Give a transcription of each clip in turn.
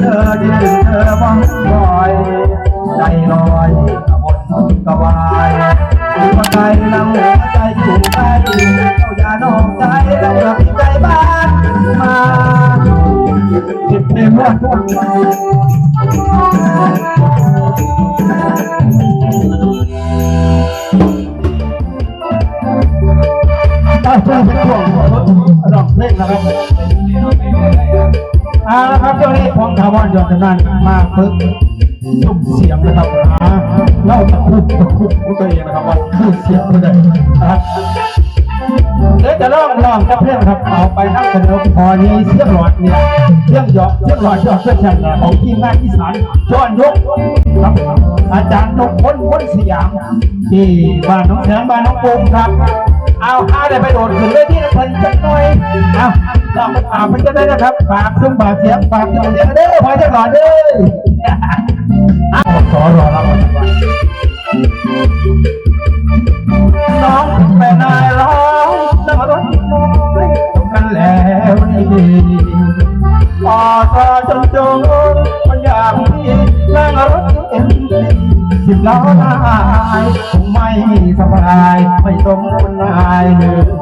เธอยืนเธอวังลอยใจลอยกระบนกระวายหัวใจเราหัวใจอยู่ใกล้เจ้าอย่านอกใจแล้วกลับใจบ้านมาจิตในหัว ยอดจำนานมาฝึกสุ่มเสียงนะครับหาเล่าตะคุบตะคุบของตัวเองนะครับว่าคือเสียงเป็นไงนะครับเดี๋ยวจะลองลองกับเพื่อนครับเอาไปนั่งเสนอพอนี้เสียงหลอดเนี่ยเสียงหยอกเสียงหลอดยอดเพื่อนชันของทีมงานอีสานจอนยก ครับ อาจารย์นกพ้นพ้นสยามที่บ้านน้องแสงบ้านน้องปูมครับ เอาห้าได้ไปโดดขึ้นเลยที่นักเรียนจักหน่อยเอาลองไปถามมันก็ได้นะครับฝากซุ้มฝากเสียงฝากเสียงเด้อพอจะหลอดเด้อเอาขอรอรับน้องแม่นายร้องนั่งรถน้อยกันแล้วนี่ พอซาจนจงมันอยากพี่นั่งรถเอ็มซีสิบล้อนายคงไม่สบายไม่สมคนนายเลย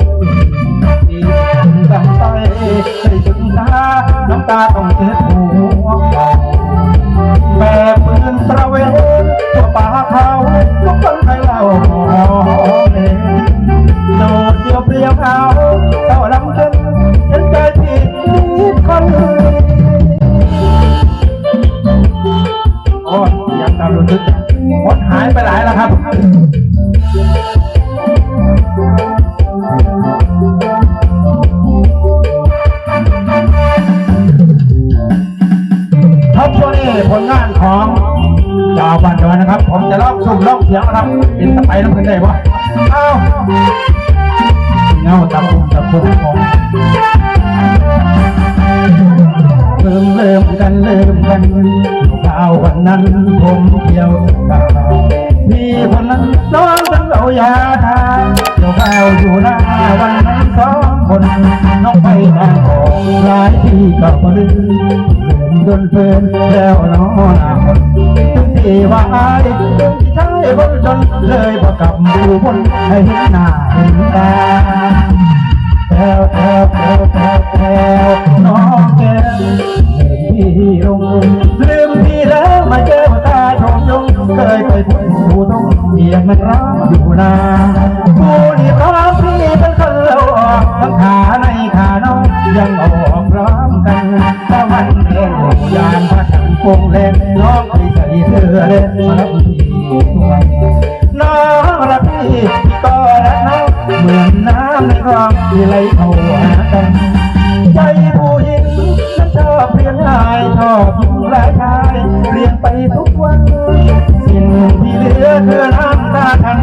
เสียงนะครับเป็นสไปน้ำเพลินได้ปะเอ้าเงาตะปุ่มตะปุ่มของเริ่มเริ่มกันเริ่มกันข่าวันนั้นผมเที่ยวกับเขาพี่คนนั้นน้องทั้งเรายาทาเกี่ยวข้าวอยู่หน้าวันนั้นสองคนน้องไปทางของหลายที่ก็บ่ลืม จนเพลินแล้วน้อหนาที่ว่าอายถึงที่ใช้คนจนเลยพอกลับดูคนให้เห็นหน้าเห็นตาแถวแถวแถวแถวแถวน้องแก้มพี่ลงลืมพี่แล้วมาเจอมาตาชมยงเคยไปพูดผู้ต้องเมียมันรักอยู่นาผู้นี่พร้อมพี่เป็นคนเราออกทั้งขาในขาน้องยังออก พระจันทร์โปงแรงน้องไปใส่เสื้อเล่นมารับพี่สวยน้องรักพี่ก็รักน้องเหมือนน้ำในคลองที่ไหลเข้าหากันใจผู้หญิงฉันชอบเรียนง่ายชอบหญิงหลายชายเรียนไปทุกวัน สิ่งที่เหลือเธอน้ำตาทัน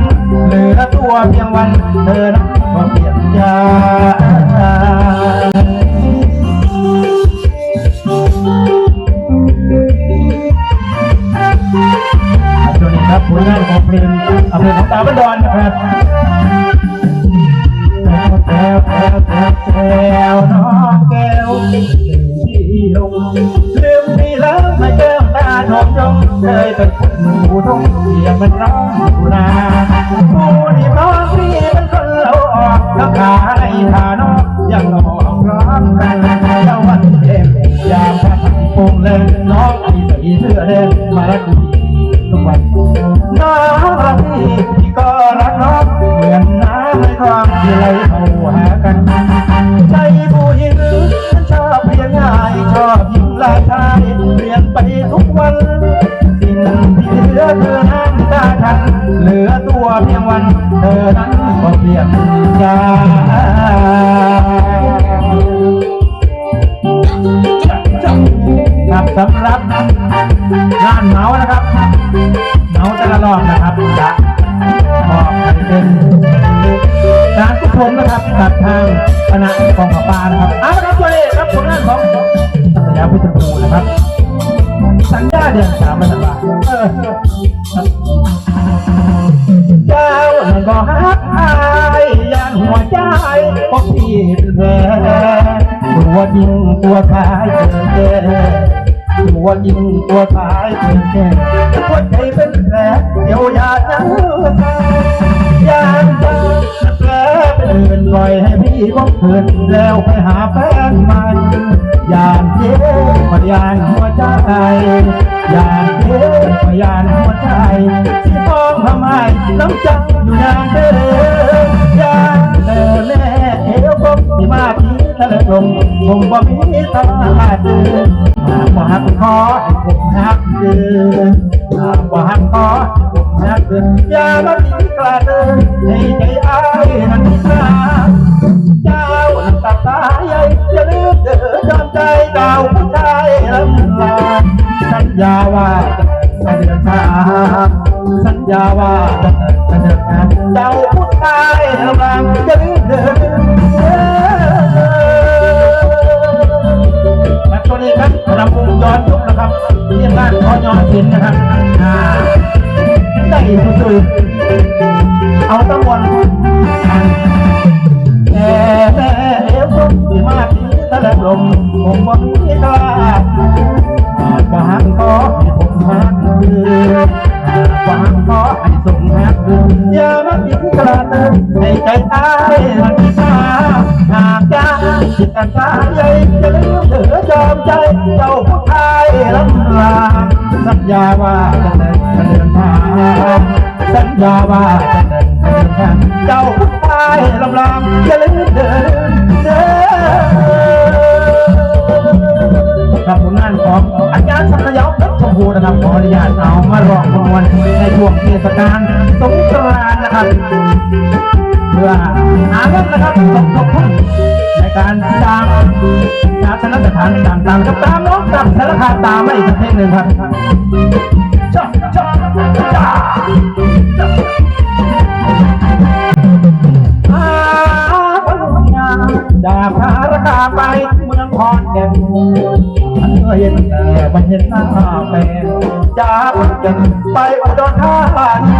เหลือตัวเพียงวันเธอนั้นก็เปลี่ยนใจ อำเภอของตาบันดอนครับแก้วแก้วแก้วแก้วน้องแก้วที่ลงลืมพี่แล้วม่เจอตาทองจงเคยเป็นคนผู้ทุ่งเสียมันร้องอยู่นาผู้นี่เพราะพี่เป็นคนเราออกทั้งขาในขาน้องยังออกร้อมกันแล้ววันเอ็มยามพักโป่งเล่นน้องที่ใส่เสื้อแดงมารักพี่ทุกวั นน้องรักพี่ก็รักน้องเหมือนน้ำในคลองที่ไหลเข้าหากัน ใจผู้หญิงฉันชอบเรียนง่ายชอบหญิงหลายชายเรียนไปทุกวัน สิ่งที่เหลือเธอน้ำตาฉันเหลือตัวเพียงวัน เธอนั้นก็เปลี่ยนใจครับสำหรับงานเมานะครับ เหมาแต่ละรอบนะครับจะมอบให้เป็นการกุศลนะครับกับทางคณะกองประปานะครับเอาละครับตัวนี้ครับผลงานของสัตยาพุทธภูนะครับ สัญญาเดือนสามมันบาเออเจ้าก็ฮักอายยานหัวใจพบพี่เป็นแผลตัวจริงตัวชายเจอเจอตัวยิงตัวตา ยเพียงแค่หัวใจเป็นแผลเดี๋ยวยาจะยามจะแผลเป็นเงินปล่อยให้พี่บ้องเกินแล้วไปหาแฟนใหม่ยานเย็นพยานหัวใจยานเย็นพยานหัวใจที่ต้องทำให้น้ำใจอยู่นานเดินยานเดินแน่เอวบกบที่มาพี่ทะเลลงคงบ่มีตลาดเดินหากหักคอให้ผมหัก เดินหากว่าหักคอให้ผมหักเดินอย่ามาทิ้งกลาเดินให้ใจอายนั้นมีค่าเจ้าน้ำตาตาใหญ่อย่าลืมเด้อจำใจเจ้าผู้ชายลำลาสัญญาว่าจะเดินทางสัญญาว่าจะเดินทางเจ้าผู้ชายลำลาอย่าลืมเด้อ ตัวนี้ครับรำวงย้อนยุคนะครับเรียกว่าขอย้อนศิลนะครับอ่าได้สุดๆเอาตะวันแอ่แม่เอวลมที่มาทีตะลบลมผมว่ามีกล้าอาจจะหักคอให้ผมหักคืนอาจจะหักคอให้สมหักคืนอย่ามาทิ้งกระเติมให้ใจตายมันมีค่าหากจะจิตอันตายใหญ่จะลืมเถือ เจ้าผู้ชายลำลาสัญญาว่าจะเดินเดินทางสัญญาว่าจะเดินเดินทางเจ้าผู้ชายลำลามอย่าลืมเดินเดินครับผลงานของอาจารย์สักยาวชมพูนะครับขออนุญาตเอามารองมวลในช่วงเทศกาลสงกรานต์นะครับเพื่อหาเงินนะครับสมทบทุนในการจ้างากสถานสถานต่างๆกับตามน้องตามสารคามตามมาอีกเทศหนึ่งครับจ้าจ้าจ้า จากสารคามไปเมืองขอนแก่นฉันเคยเห็นแต่ไม่เห็นหน้าแฟนจากแก่นไปอุดรธานี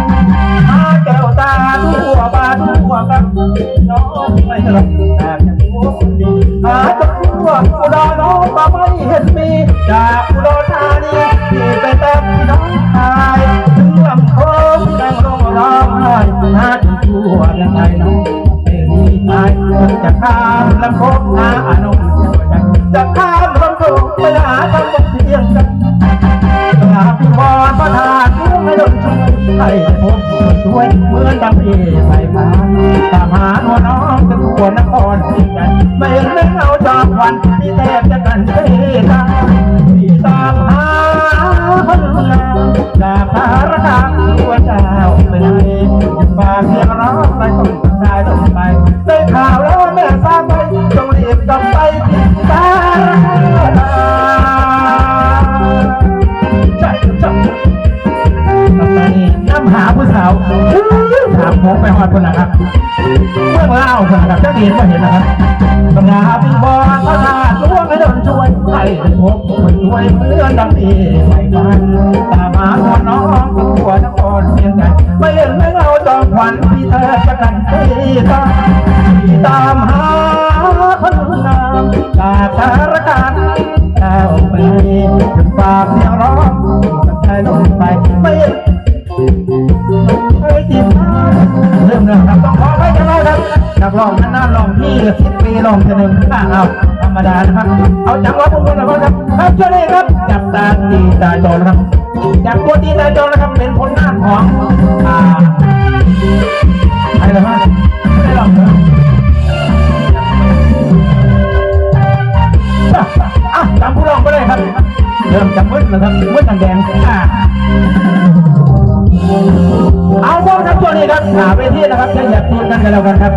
หาแก้วตาทั่วบ้านทั่วกันน้องไม่หลับแต่ยังหัวคนดีหาจนทั่วอุดรน้องมาไม่เห็นมีจากอุดรธานีที่ไปแต่พี่น้องชายถึงลำโพงนั่งร้องร้องไห้หาจนทั่วยังไงน้อง จะข้ามลำโพงหาอนุ เมื่อเล่าคนนะครับเจ้าเดียนก็เห็นนะครับตำนาพี่บอลพระธาตุล้วงให้โดนช่วยให้เป็นพบคนช่วยเพื่อนดังดีไม่กันตามหาหัวน้องตัวนครเพียงไงไม่เห็นไม่เอาจอมขวัญพี่เธอจะกันที่ตามที่ตามหาคนงามจากสารคามเจ้าไปถึงปากเสียงร้องใจลงไปไม่ มเรื่องครับต้องขอให้กันแล้วครับนักร้องนานๆร้องที่ละสิบปีร้องจะหนึ่งข้างเอาธรรมดานะครับ เอาจังหวะพวกนี้นะครับ ครับเจ้าเลยครับ จับตาตีตาจอนครับจับตัวตีตาจอนะครับ เป็นผลงานของอ่าใครล่ะฮะไม่ได้ร้องเลยอะจำผู้ร้องไปเลยครับ เริ่มจากมืดนะครับมืดแดงอ่า เอาพวกครับตัวนี้ครับหาเวทีนะครับจะอยากตูนกันกันแล้วกันครับ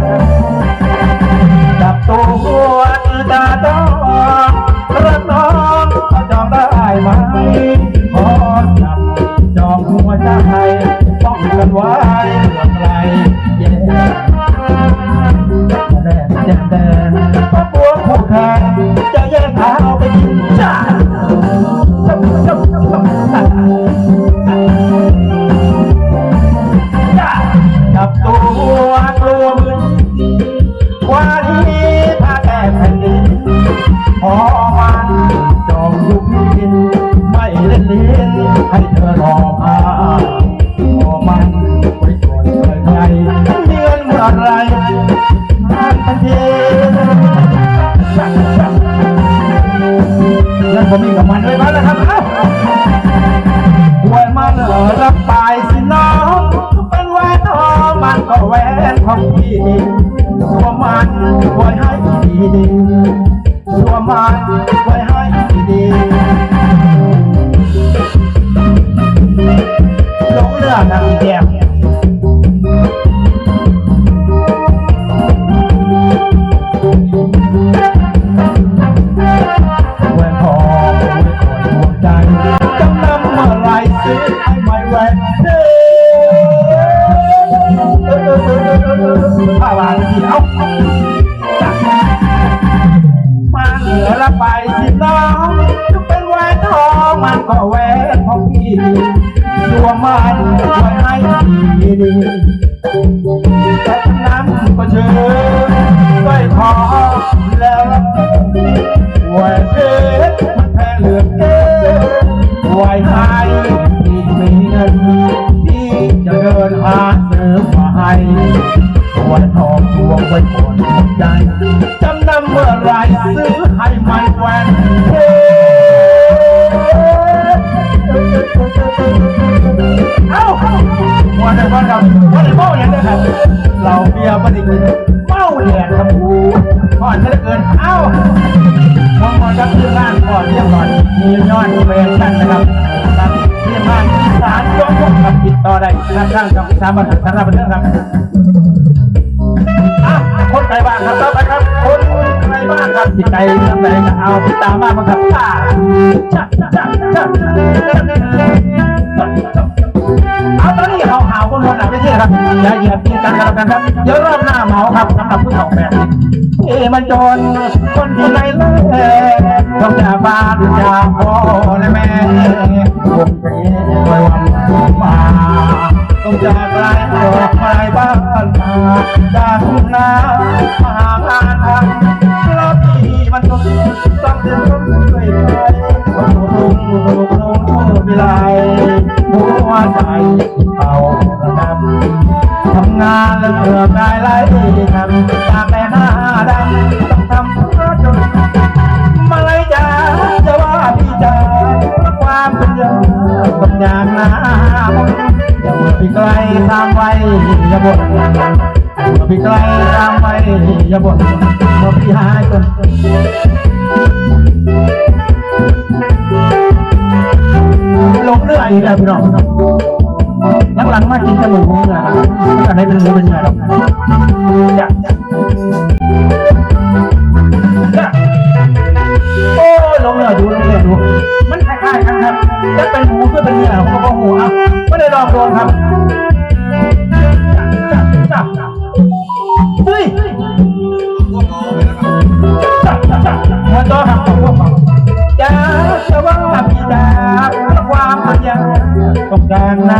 จับตัวตาจอ พี่ตัวมันไว้ให้ดีตัวมันไว้ให้ดีลงเรือนั่งแยก มันเอามาเหลือละไปสิน้องจะเป็นแหวนทองมันก็แหวนของพี่ตัวมันไว้ให้ดี ทองทวงไว้ก่อนใจจำนำเมื่อไรซื้อให้ไม่แหวนเพชรเอ้าวันนี้วันครับวันนี้เมาอย่างเดียวครับเราเบียร์ปฏิกินเมาแดดครับก่อนจะเกินเอ้ามองมองครับที่บ้านก่อนเรียบร้อยมียอดเฟชั่นนะครับครับที่บ้านที่สารยกพวกครับติดต่อได้ทางข้างกับสามบันสารบันเทิงครับ อะคนไกลบ้านครับต่อไปครับ คนไกลบ้านครับที่ไกลทางไหนก็เอาติดตามมาบ้างครับจ้าจ้าจ้าจ้าจ้าเอาตอนนี้เขาหาวคนหมดอะไม่ใช่ครับอย่าเหยียบตีกันกันกันครับเดี๋ยวรอบหน้าเหมาครับสำหรับผู้ถกแบบนี้เอมันจนคนที่ไหนเลยต้องจากบ้านจากพ่อและแม่ผมเสียไว้วันมาต้องจากไกล จากทุ่งนามาหางานทำเพราะที่มันต้องต้องเดินต้องเคยไปคนรุ่งรุ่งรุ่งรุ่งวิไลหัวใจเป่าระดับทำงานแล้วเหนื่อยกายไหลทำตากแต่หน้าดำต้องทำเพื่อจนมาเลยจ้าจะว่าพี่จ้าความเป็นยังต้องอย่างหน้ามนอย่าเมื่อพี่ไกลทางไว้อย่าบ่น อย่าบ่นบ่พี่หายจนลงเรื่อยนะพี่น้องยังหลังมากินจมูกเนื้อนะครับอันนี้เป็นเนื้อเป็นเนื้อหรอกจ้ะจ้ะโอ้ลงเนื้อดูลงเนื้อดูมันคล้ายๆกันครับจะเป็นหมูเพื่อเป็นเนื้อผมก็หูอะไม่ได้ลองโดนครับจ้ะจ้ะจ้ะ จะจ้ะจ้ะหัวโตครับของพวกเราจ้าจะว่าพี่ดาความพยายามต้องการนะ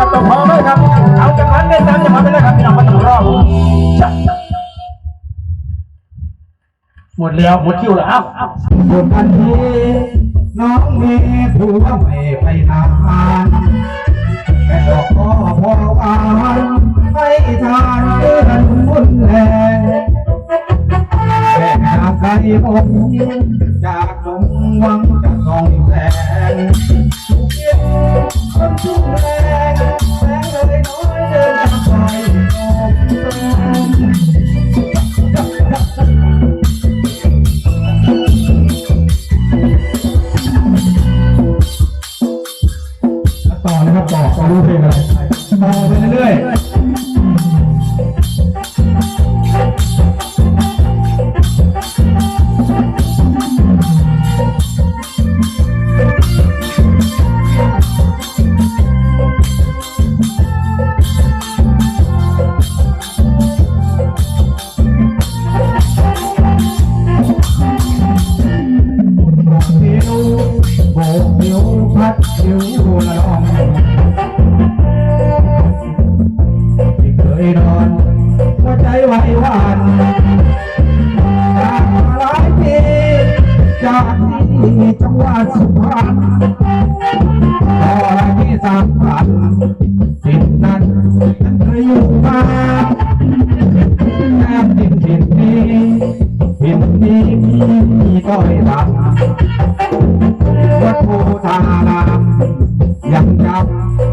ครับต้องขอเลยครับ เอาจังหวะได้ตามจังหวะไปเลยครับพี่น้องมาถึงรอบหมดแล้วหมดคิวแล้วเอ้าหมดทันทีน้องมีผัวไม่ไปนานแค่ดอกก็พออ่านให้ทานเดือนบุญแลแค่ใครผมจากจงหวังจะส่องแสงคน ห็นนี้เห็นนี้พี่ก็ไม่รับวัดโพธารามยังจำ